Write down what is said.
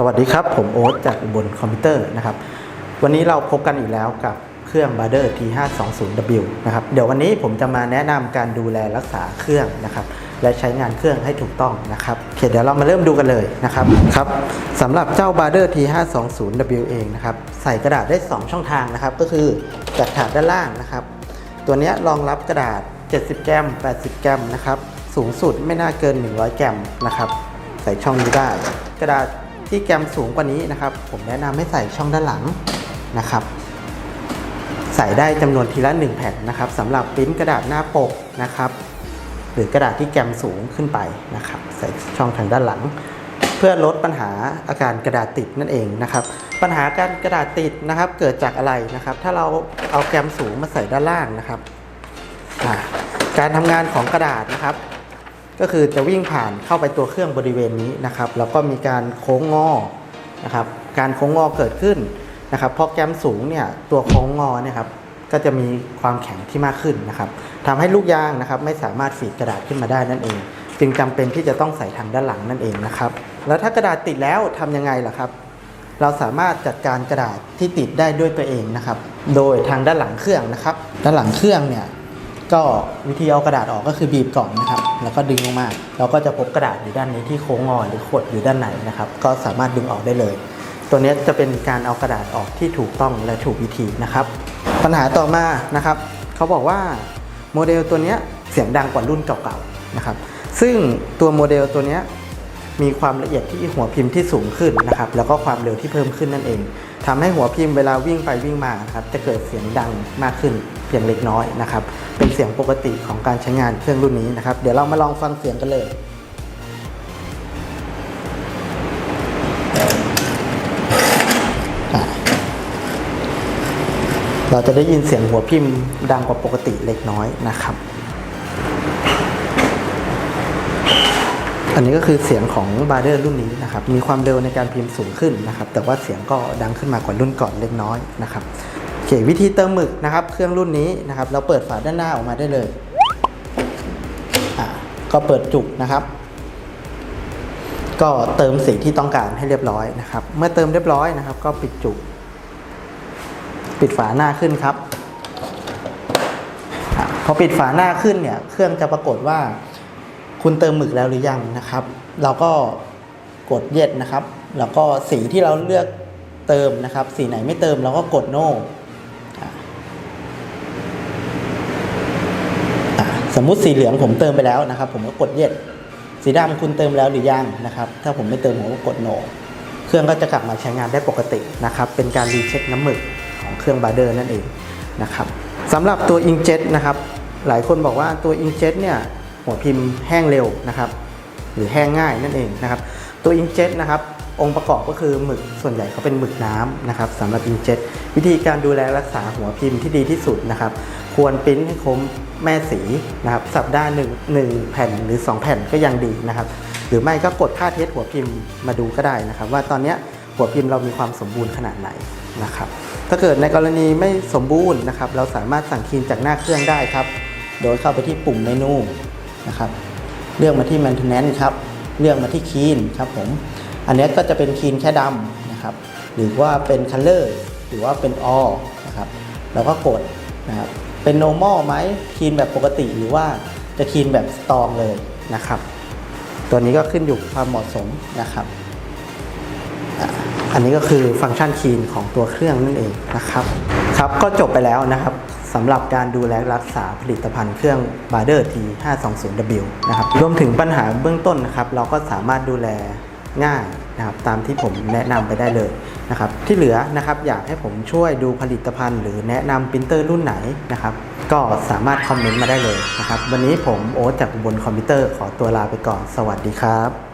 สวัสดีครับ ผมโอ๊ตจากอุบลคอมพิวเตอร์นะครับ วันนี้เราพบกันอีกแล้วกับเครื่อง b a d e r T520W นะครับ เดี๋ยววันนี้ผมจะมาแนะนำการดูแลรักษาเครื่องนะครับ และใช้งานเครื่องให้ถูกต้องนะครับโอเคเดี๋ยวเรามาเริ่มดูกันเลยนะครับครับสำหรับเจ้า b a d e r T520W เองนะครับ ใส่กระดาษได้ 2 ช่องทางนะครับ ก็คือจากถาดด้านล่างนะครับ ตัวเนี้ยรองรับกระดาษ 70 แกรม80 แกรมนะครับ สูงสุดไม่น่าเกิน 100 แกรมนะครับ ใส่ช่องนี้ได้ กระดาษ ที่แกมสูงกว่านี้นะครับ ผมแนะนำให้ใส่ช่องด้านหลังนะครับ ใส่ได้จำนวนทีละ 1 แผ่นนะครับสำหรับปริ้นกระดาษหน้าปกนะครับ หรือกระดาษที่แกมสูงขึ้นไปนะครับ ใส่ช่องทางด้านหลัง เพื่อลดปัญหาอาการกระดาษติดนั่นเองนะครับ ปัญหาการกระดาษติดนะครับ เกิดจากอะไรนะครับ ถ้าเราเอาแกมสูงมาใส่ด้านล่างนะครับการทำงานของกระดาษนะครับ ก็คือจะวิ่งผ่านเข้าไปตัวเครื่องบริเวณนี้นะครับแล้วก็มีการโค้งงอนะครับการโค้งงอเกิดขึ้นนะครับเพอแกมสูงเนี่ยตัวโค้งงอเนี่ยครับก็จะมีความแข็งที่มากขึ้นนะครับทำให้ลูกยางนะครับไม่สามารถฝีดกระดาษขึ้นมาได้นั่นเอง จึงจำเป็นที่จะต้องใส่ทางด้านหลังนั่นเองนะครับแล้วถ้ากระดาษติดแล้วทำยังไงล่ะครับ เราสามารถจัดการกระดาษที่ติดได้ด้วยตัวเองนะครับ โดยทางด้านหลังเครื่องนะครับ ด้านหลังเครื่องเนี่ย ก็วิธีเอากระดาษออกก็คือบีบกล่อนนะครับ แล้วก็ดึงออกมาเราก็จะพบกระดาษอยู่ด้านนี้ที่โค้งงอหรือขดอยู่ด้านไหนนะครับ ก็สามารถดึงออกได้เลย ตัวนี้จะเป็นการเอากระดาษออกที่ถูกต้องและถูกวิธีนะครับ ปัญหาต่อมานะครับ เขาบอกว่าโมเดลตัวนี้เสียงดังกว่ารุ่นเก่าๆนะครับ ซึ่งตัวโมเดลตัวนี้มีความละเอียดที่หัวพิมพ์ที่สูงขึ้นนะครับ แล้วก็ความเร็วที่เพิ่มขึ้นนั่นเองทำให้หัวพิมพ์เวลาวิ่งไปวิ่งมาครับจะเกิดเสียงดังมากขึ้น เพียงเล็กน้อยนะครับ เป็นเสียงปกติของการใช้งานเครื่องรุ่นนี้นะครับ เดี๋ยวเรามาลองฟังเสียงกันเลยเราจะได้ยินเสียงหัวพิมพ์ดังกว่าปกติเล็กน้อยนะครับ อันนี้ก็คือเสียงของบาร์เดอร์รุ่นนี้นะครับ มีความเร็วในการพิมพ์สูงขึ้นนะครับ แต่ว่าเสียงก็ดังขึ้นมากว่ารุ่นก่อนเล็กน้อยนะครับ เควิธีเติมหมึกนะครับ เครื่องรุ่นนี้นะครับ เราเปิดฝาด้านหน้าออกมาได้เลยก็เปิดจุกนะครับ ก็เติมสีที่ต้องการให้เรียบร้อยนะครับ เมื่อเติมเรียบร้อยนะครับ ก็ปิดจุก ปิดฝาหน้าขึ้นครับอพอปิดฝาหน้าขึ้นเนี่ย เครื่องจะปรากฏว่า คุณเติมหมึกแล้วหรือยังนะครับ เราก็กดเย็ดนะครับ แล้วก็สีที่เราเลือกเติมนะครับ สีไหนไม่เติมเราก็กดโน้ะอะ สมมุติสีเหลืองผมเติมไปแล้วนะครับ ผมก็กดเย็ดสีดำคุณเติมแล้วหรือยังนะครับ ถ้าผมไม่เติมผมก็กดโนเครื่องก็จะกลับมาใช้งานได้ปกตินะครับ เป็นการรีเช็คน้ำหมึกของเครื่องบาร์เดอร์นั่นเองนะครับสำหรับตัวอิงเจ็ตนะครับ หลายคนบอกว่าตัวอิงเจ็ตเนี่ยหัวพิมพ์แห้งเร็วนะครับ หรือแห้งง่ายนั่นเองนะครับ ตัวอิงเจ็ตนะครับองค์ประกอบก็คือหมึกส่วนใหญ่เขาเป็นหมึกน้ำนะครับสำหรับอิงเจ็ตวิธีการดูแลรักษาหัวพิมพ์ที่ดีที่สุดนะครับ ควรปริ้นให้คมแม่สีนะครับสัปดาห์หนึ่งหนึ่งแผ่นหรือ 2 แผ่นก็ยังดีนะครับ หรือไม่ก็กดค่าเทสหัวพิมพ์มาดูก็ได้นะครับ ว่าตอนนี้หัวพิมพ์เรามีความสมบูรณ์ขนาดไหนนะครับถ้าเกิดในกรณีไม่สมบูรณ์นะครับ เราสามารถสั่งคีนจากหน้าเครื่องได้ครับ โดยเข้าไปที่ปุ่มเมนูนะครับเลือกมาที่ maintenance ครับเลือกมาที่คีนครับผมอันนี้ก็จะเป็นคีนแค่ดำนะครับหรือว่าเป็น color หรือว่าเป็น all นะครับแล้วก็กดนะครับ เป็น normal ไหมคีนแบบปกติหรือว่าจะคีนแบบ strong เลยนะครับ ตัวนี้ก็ขึ้นอยู่ความเหมาะสมนะครับ อันนี้ก็คือฟังก์ชันคีนของตัวเครื่องนั่นเองนะครับ ครับก็จบไปแล้วนะครับสำหรับการดูแลรักษาผลิตภัณฑ์เครื่อง Bader T520W นะครับรวมถึงปัญหาเบื้องต้นนะครับ เราก็สามารถดูแลง่ายนะครับ ตามที่ผมแนะนำไปได้เลย นะครับที่เหลือนะครับอยากให้ผมช่วยดูผลิตภัณฑ์ หรือแนะนำปรินเตอร์รุ่นไหนนะครับก็สามารถคอมเมนต์มาได้เลยนะครับวันนี้ผมโอ๊ตจากบนคอมพิวเตอร์ขอตัวลาไปก่อน สวัสดีครับ